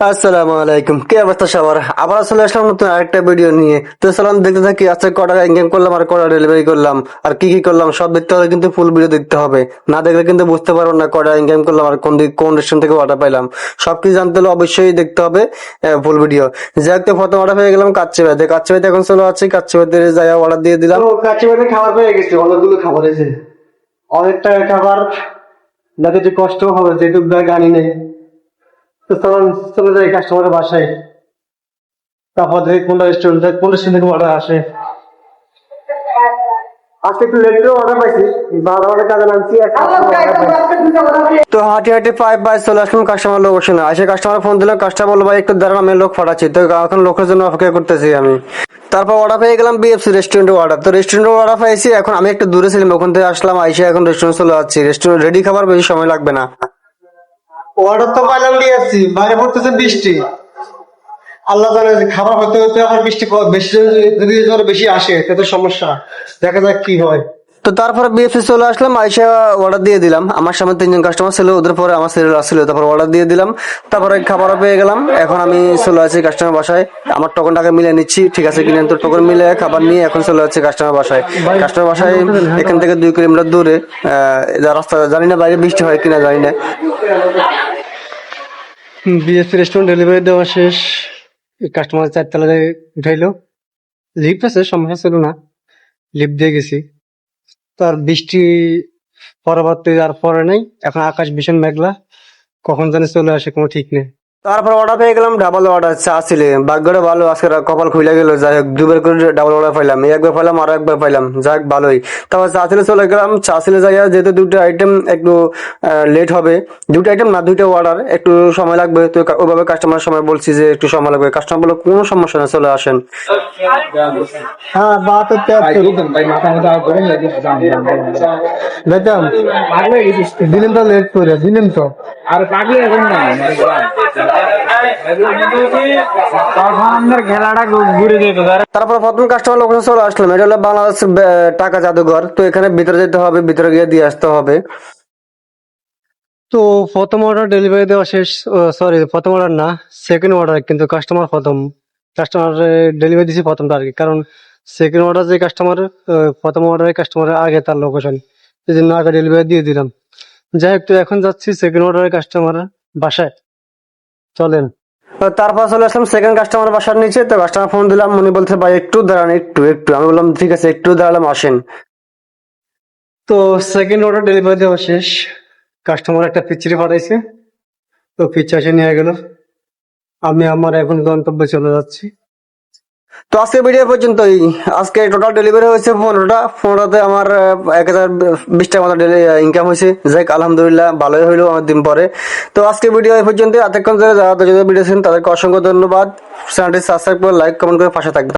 আসসালামু আলাইকুম। কি অবস্থা সবার? আবার চলে আসলাম নতুন আরেকটা ভিডিও নিয়ে। তো সালাম দেখতে থাকি, আজকে কটা ইনকাম করলাম আর কটা ডেলিভারি করলাম। আর কি কি করলাম, সব দেখতে হলে কিন্তু ফুল ভিডিও দেখতে হবে। না দেখলে কিন্তু বুঝতে পারব না কটা ইনকাম করলাম আর কোন দিক, কোন রেস্টুরেন্ট থেকে অর্ডার পাইলাম। সব কিছু জানতে হলে অবশ্যই দেখতে হবে ফুল ভিডিও যাই হোক প্রথম অর্ডার পেয়ে গেলাম কাচ্চি ভাইতে কাচ্চি ভাইতে এখন চলে আছি কাচ্চি ভাইতে যাই অর্ডার দিয়ে দিলাম। কাচ্চি খাবার পেয়ে গেছি, অনেকগুলো খাবার এসে অনেক টাকা খাবার, যাতে কষ্ট হবে, যেহেতু ব্যাগ নেই। তো তখন চলে যাই কাস্টমারের বাসায়। তারপর দেখি কোনটা রেস্টুরেন্ট কোন রেস্টুরেন্ট থেকে অর্ডার আসে। আজকে একটু লেট করে অর্ডার পাইছি বারো অর্ডার কাজে নামছি তো হাঁটি হাঁটি পাইপ পাই চলে আসলাম কাস্টমার লোকেশনে আসে কাস্টমার ফোন দিল কাস্টমার বলল ভাই একটু দাঁড়ান আমি লোক পাঠাচ্ছি। তো এখন লোকের জন্য অপেক্ষা করতেছি আমি। তারপর অর্ডার পেয়ে গেলাম বিএফসি রেস্টুরেন্টে অর্ডার তো রেস্টুরেন্টে অর্ডার পেয়েছি এখন আমি একটু দূরে ছিলাম ওখান থেকে আসলাম আইসে এখন রেস্টুরেন্ট চলে যাচ্ছি। রেস্টুরেন্ট রেডি খাবার বেশি সময় লাগবে না। অর্ডার তো পাইলাম দিয়েছি বাইরে পড়তেছে বৃষ্টি। আল্লাহ জানে খাবার হতে হতে আবার বৃষ্টি বেশি যদি- যদি বেশি আসে তাতে সমস্যা। দেখা যাক কি হয়। তো তারপরে বিএফসি চলে আসলাম, আইসা অর্ডার দিয়ে দিলাম। আমার সামনে তিনজন কাস্টমার ছিল, ওদের পরে আমার সিরিয়াল আসছিল, তারপর অর্ডার দিয়ে দিলাম। তারপরে খাবারও পেয়ে গেলাম। এখন আমি চলে আছি কাস্টমার বাসায়। আমার টোকন টাকা মিলে নিচ্ছি, ঠিক আছে কিনে তো টোকন মিলে খাবার নিয়ে এখন চলে যাচ্ছে কাস্টমার বাসায়। কাস্টমার বাসায় এখান থেকে দুই কিলোমিটার দূরে রাস্তা, জানি না বাইরে বৃষ্টি হয় কিনা, জানি না। বিএসপি রেস্টুরেন্ট ডেলিভারি দেওয়া শেষ কাস্টমার চারতলায় উঠাইলো। লিফট আছে, সমস্যা ছিল না। লিফট দিয়ে গেছি। তার বৃষ্টি পরবর্তী আর পরে নাই। এখন আকাশ ভীষণ মেঘলা। কখন জানি চলে আসে, কোনো ঠিক নেই। তারপর অর্ডার পেয়ে গেলাম ডাবল অর্ডার চা ছিলে ভাগ্যটা ভালো আজকে কপাল খুলে গেল যাই হোক দুবার করে ডাবল অর্ডার পাইলাম এই একবার পাইলাম আর একবার পাইলাম যাই হোক ভালোই। তারপর চা ছিলে চলে গেলাম চা ছিলে যাই যেহেতু দুটো আইটেম একটু লেট হবে দুটো আইটেম না দুটো অর্ডার একটু সময় লাগবে তো ওইভাবে কাস্টমার সময় বলছি যে একটু সময় লাগবে। কাস্টমার বলে কোনো সমস্যা না চলে আসেন। হ্যাঁ বাত দিলেন তো লেট করে দিলেন তো। আর পাগলি এখন না তারপর প্রথম কাস্টমার লোকেশন চলে আসলাম। এটা হলো বাংলাদেশ টাকা জাদুঘর। তো এখানে ভিতরে যেতে হবে, ভিতরে গিয়ে দিয়ে আসতে হবে। তো প্রথম অর্ডার ডেলিভারি দেওয়া শেষ সরি প্রথম অর্ডার না সেকেন্ড অর্ডার কিন্তু কাস্টমার প্রথম। কাস্টমার ডেলিভারি দিয়েছি প্রথমটা আর কি কারণ সেকেন্ড অর্ডার যে কাস্টমার প্রথম অর্ডারে কাস্টমারের আগে তার লোকেশন এই জন্য আগে ডেলিভারি দিয়ে দিলাম। যাই হোক, তো এখন যাচ্ছি সেকেন্ড অর্ডারের কাস্টমার বাসায়। চলেন। তারপর চলে আসলাম সেকেন্ড কাস্টমার বাসার নিচে। তো কাস্টমার ফোন দিলাম, উনি বলছে, ভাই, একটু দাঁড়ান, একটু একটু। আমি বললাম, ঠিক আছে, একটু দাঁড়ালাম, আসেন। তো সেকেন্ড অর্ডার ডেলিভারি দেওয়া শেষ। কাস্টমার একটা পিচিরি পাঠাইছে। তো পিকচার এসে নিয়ে গেল। আমি আমার এখন গন্তব্যে চলে যাচ্ছি। তো আজকে ভিডিও পর্যন্তই। আজকে টোটাল ডেলিভারি হয়েছে পনেরোটা। পনেরোটাতে আমার এক হাজার বিশ টাকা মতো ইনকাম হয়েছে। যাই আলহামদুলিল্লাহ, ভালোই হইল অনেক দিন পরে। তো আজকে ভিডিও এই পর্যন্ত এতক্ষণ যারা যদি ভিডিও ছিলেন তাদেরকে অসংখ্য ধন্যবাদ। চ্যানেলটি সাবস্ক্রাইব করে লাইক কমেন্ট করে পাশে থাকবে